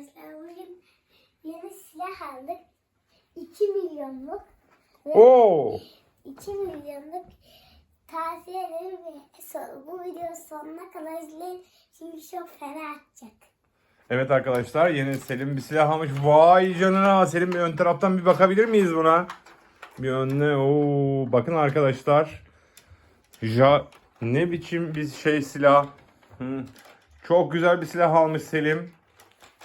arkadaşlar. Bugün yeni silah aldık. 2 milyonluk. Oo. 2 milyonluk tavsiye ederim bu videonun sonuna kadar izleyin. Çünkü çok fena atacak. Evet arkadaşlar yeni Selim bir silah almış. Vay canına Selim bir ön taraftan bir bakabilir miyiz buna? Bir önüne. Oo, bakın arkadaşlar. Ja ne biçim bir şey silah. Hı. Çok güzel bir silah almış Selim.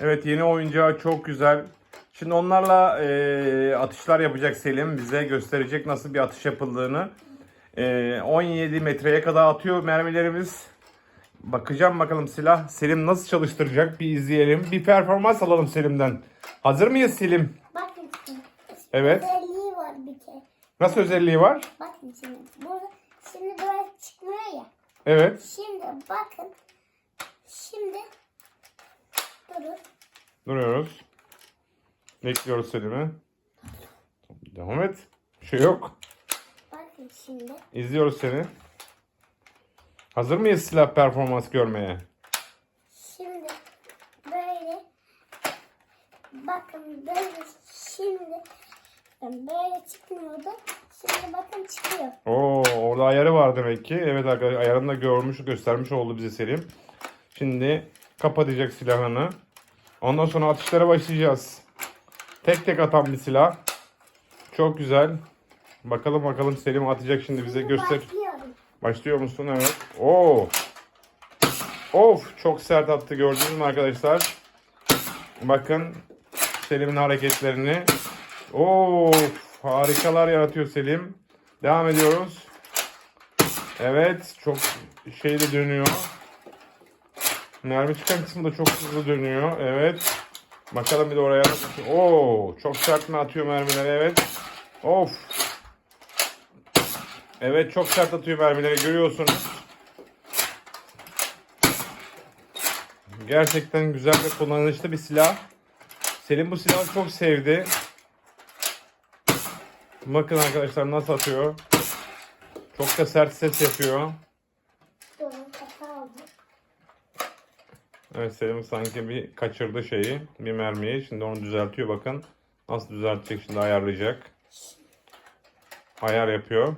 Evet yeni oyuncağı çok güzel. Şimdi onlarla e, atışlar yapacak Selim. Bize gösterecek nasıl bir atış yapıldığını. E, 17 metreye kadar atıyor mermilerimiz. Bakacağım bakalım silah Selim nasıl çalıştıracak bir izleyelim. Bir performans alalım Selim'den. Hazır mıyız Selim? Bakın şimdi. Evet. Özelliği var bir kere. Nasıl özelliği var? Bakın şimdi. Burada şimdi böyle çıkmıyor ya. Evet. Şimdi bakın. Şimdi durun. Duruyoruz. Bekliyoruz Selim'i. Devam et. Bir şey yok. Bakın şimdi. İzliyoruz seni. Hazır mıyız silah performans görmeye? Şimdi böyle bakın böyle şimdi böyle çıkmıyordu. Şimdi bakın çıkıyor. Oo, orada ayarı var demek ki. Evet arkadaşlar ayarını da görmüş, göstermiş oldu bize Selim. Şimdi kapatacak silahını. Ondan sonra atışlara başlayacağız. Tek tek atan bir silah. Çok güzel. Bakalım bakalım Selim atacak şimdi bize göster. Başlıyor musun? Evet. Oo. Of çok sert attı gördünüz mü arkadaşlar? Bakın Selim'in hareketlerini. Of harikalar yaratıyor Selim. Devam ediyoruz. Evet çok şey de dönüyor. Mermi çıkan kısmı da çok hızlı dönüyor. Evet. Bakalım bir de oraya. Oo çok sert mi atıyor mermileri? Evet. Of. Evet çok sert atıyor mermileri görüyorsunuz. Gerçekten güzel ve kullanışlı bir silah. Selim bu silahı çok sevdi. Bakın arkadaşlar nasıl atıyor. Çok da sert ses yapıyor. Evet Selim sanki bir kaçırdı şeyi. Bir mermiyi. Şimdi onu düzeltiyor bakın. Nasıl düzeltecek şimdi ayarlayacak. Ayar yapıyor.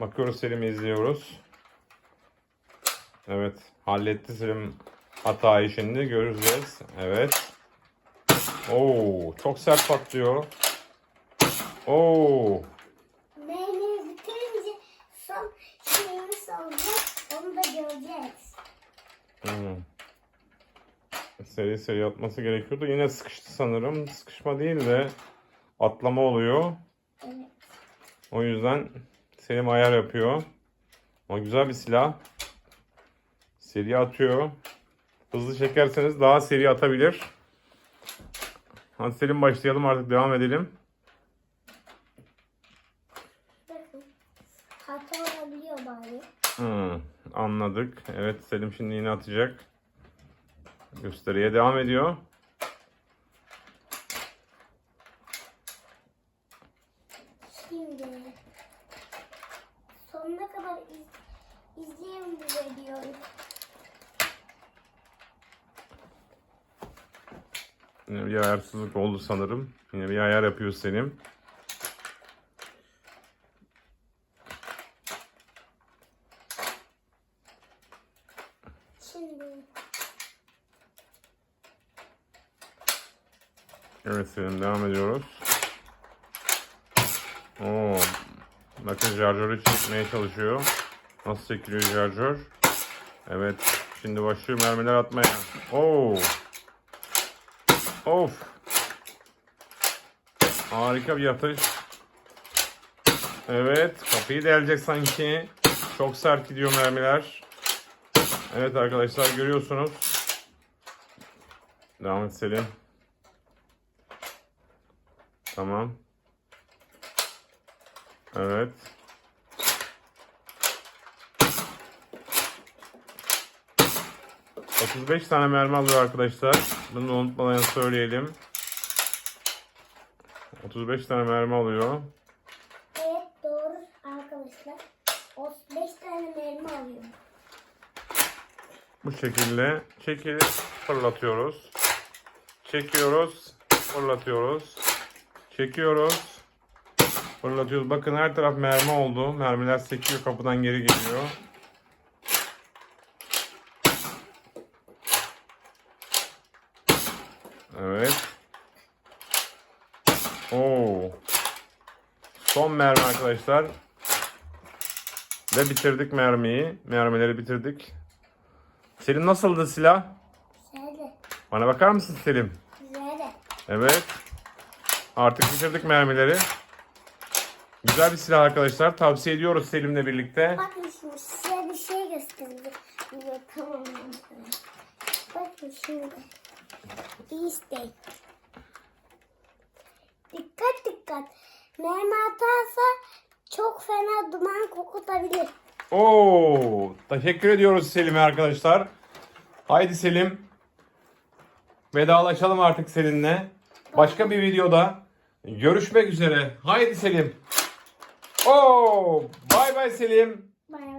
Bakıyoruz Selim'i izliyoruz. Evet. Halletti Selim hatayı şimdi. Göreceğiz. Evet. Oo, çok sert patlıyor. Oo. Mermiyi bitirince son şeyimiz olacak. Onu da göreceğiz. Hmm. Seri seri atması gerekiyordu. Yine sıkıştı sanırım. Sıkışma değil de atlama oluyor. Evet. O yüzden Selim ayar yapıyor. Ama güzel bir silah. Seri atıyor. Hızlı çekerseniz daha seri atabilir. Hadi Selim başlayalım artık devam edelim. Bakın. Hata olabiliyor bari. Hmm, anladık. Evet Selim şimdi yine atacak. Gösteriye devam ediyor. Şimdi sonuna kadar iz, bu videoyu. Yine bir ayarsızlık oldu sanırım. Yine bir ayar yapıyor Selim. Şimdi Evet Selim devam ediyoruz. Oo, bakın şarjörü çekmeye çalışıyor. Nasıl çekiliyor şarjör? Evet. Şimdi başlıyor mermiler atmaya. Oo. Of. Harika bir atış. Evet. Kapıyı delecek sanki. Çok sert gidiyor mermiler. Evet arkadaşlar görüyorsunuz. Devam et Selim. Tamam. Evet. ...35 tane mermi alıyor arkadaşlar. Bunu da unutmadan söyleyelim. 35 tane mermi alıyor. evet doğru arkadaşlar. 35 tane mermi alıyor. Bu şekilde çekilip fırlatıyoruz. Çekiyoruz. Fırlatıyoruz. Çekiyoruz. Fırlatıyoruz. Bakın her taraf mermi oldu. Mermiler sekiyor. Kapıdan geri geliyor. Evet. Oo. Son mermi arkadaşlar. Ve bitirdik mermiyi. Mermileri bitirdik. Selim nasıldı silah? Şöyle. Bana bakar mısın Selim? Güzel. Evet. Artık bitirdik mermileri. Güzel bir silah arkadaşlar. Tavsiye ediyoruz Selim'le birlikte. Bakın şimdi size bir şey göstereceğim. Tamam. Bakın şimdi. İsteyin. Dikkat dikkat. Mermi atarsa çok fena duman kokutabilir. Oo, teşekkür ediyoruz Selim'e arkadaşlar. Haydi Selim. Vedalaşalım artık seninle. Başka bir videoda görüşmek üzere. Haydi Selim. Oo, bay bay Selim. Bay bay.